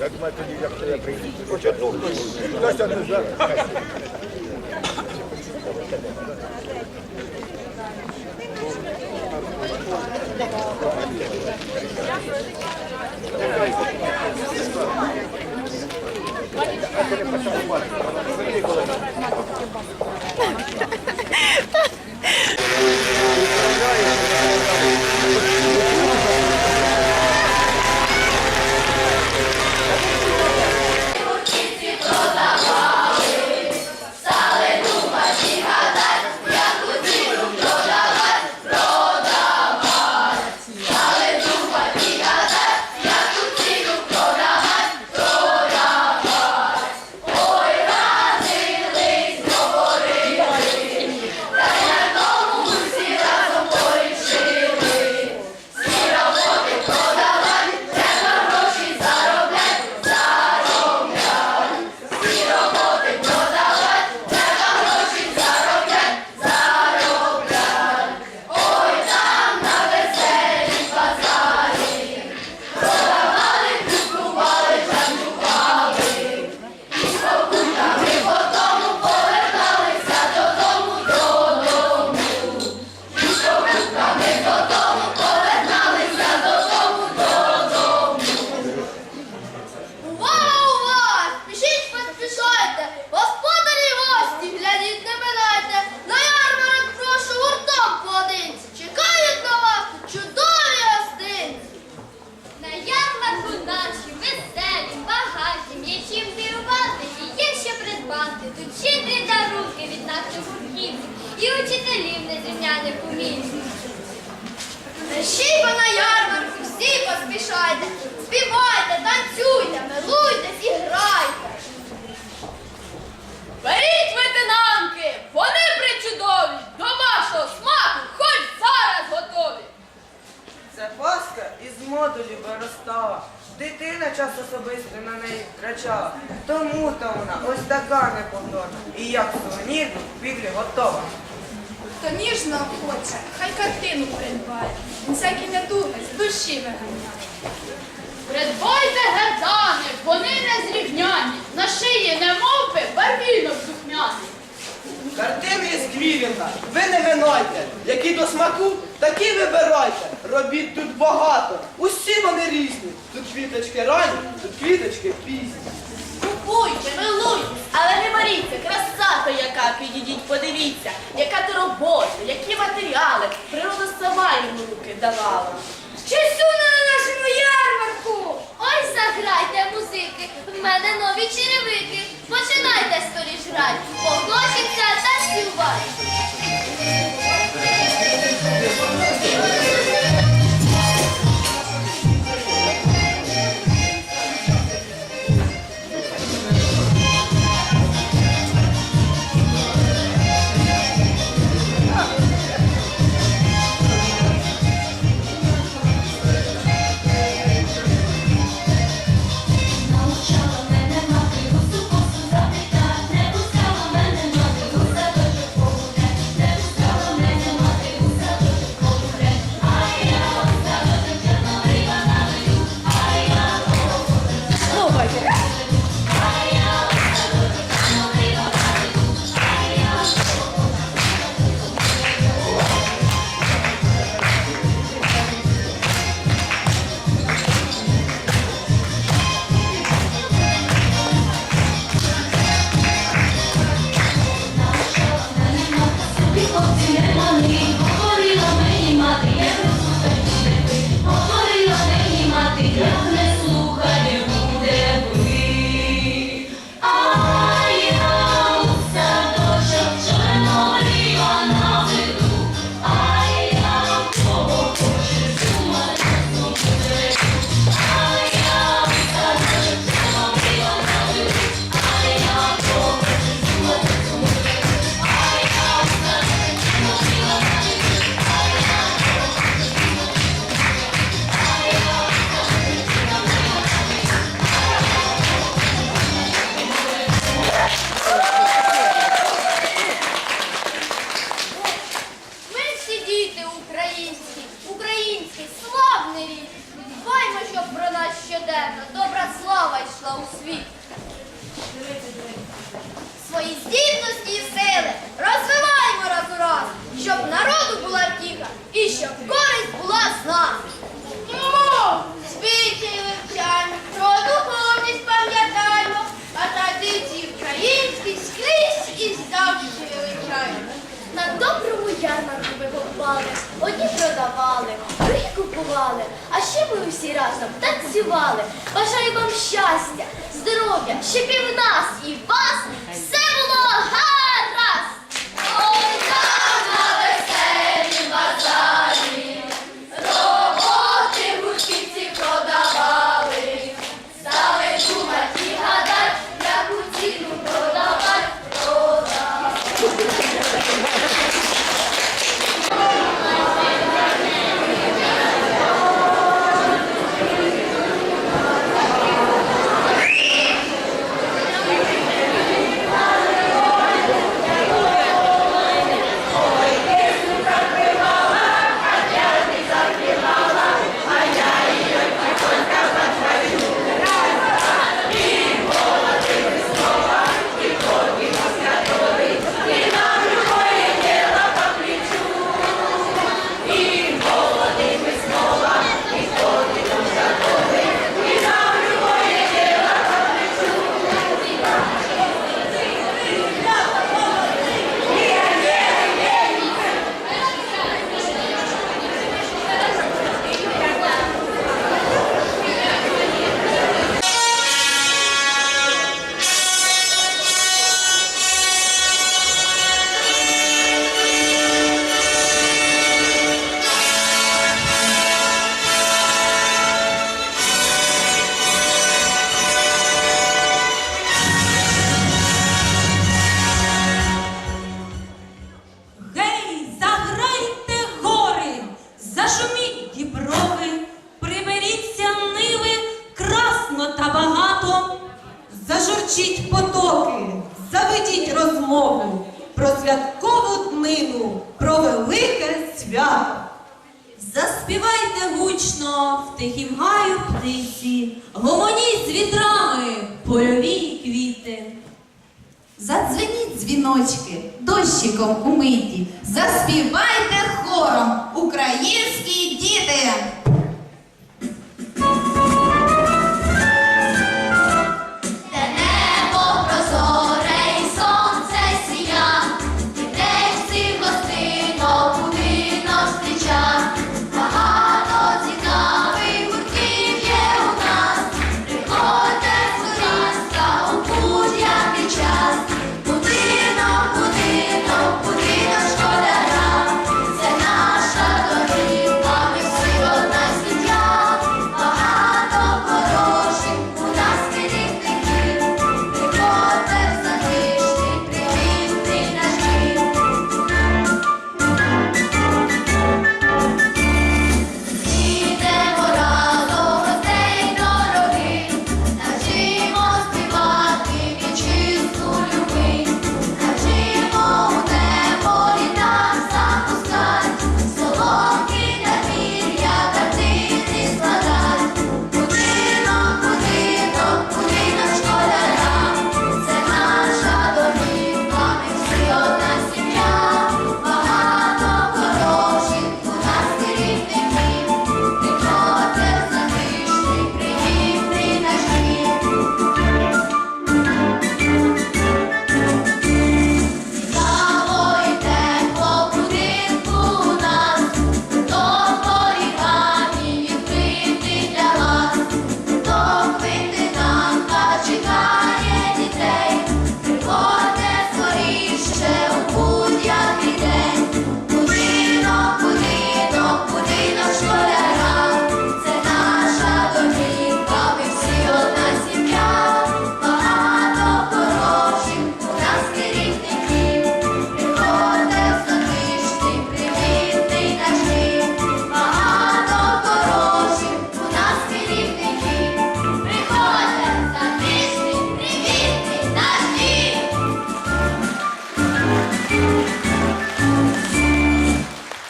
Як ми тоді, як я прийду? Хоч одну хтось. Хтось одну зараз. Беріть ветенанки, вони причудові, до вашого смаку хоч зараз готові. Це паска із модулів виростала. Дитина час особистий на неї втрачала. Тому то вона ось така неповторна. І як сувенір в біглі готова. Хто ніжно хоче, хай картину придбає, всякі недуги з душі виганяє. Придбайте гердани, вони незрівняні, на шиї немовби барвінок духмяний. Картини із Квілінга, ви не минайте, які до смаку, такі вибирайте. Робіт тут багато, усі вони різні. Тут квіточки ранні, тут квіточки пізні. Купуйте, милуйте, але не маріться, краса то яка, підійдіть, подивіться, яка то робота, які матеріали, природа сама йому руки давала. Музики, в мене нові черевики. Починайте скоріш грати, поклочиться та співай. всі разом танцювали. Бажаю вам щастя, здоров'я, щоб і в нас, і вас все було гарно! Святкову про велике свято. Заспівайте гучно в тихім гаю птиці, гомоніть з вітрами польові квіти. Задзвеніть дзвіночки дощиком умиті, заспівайте хором українські діти.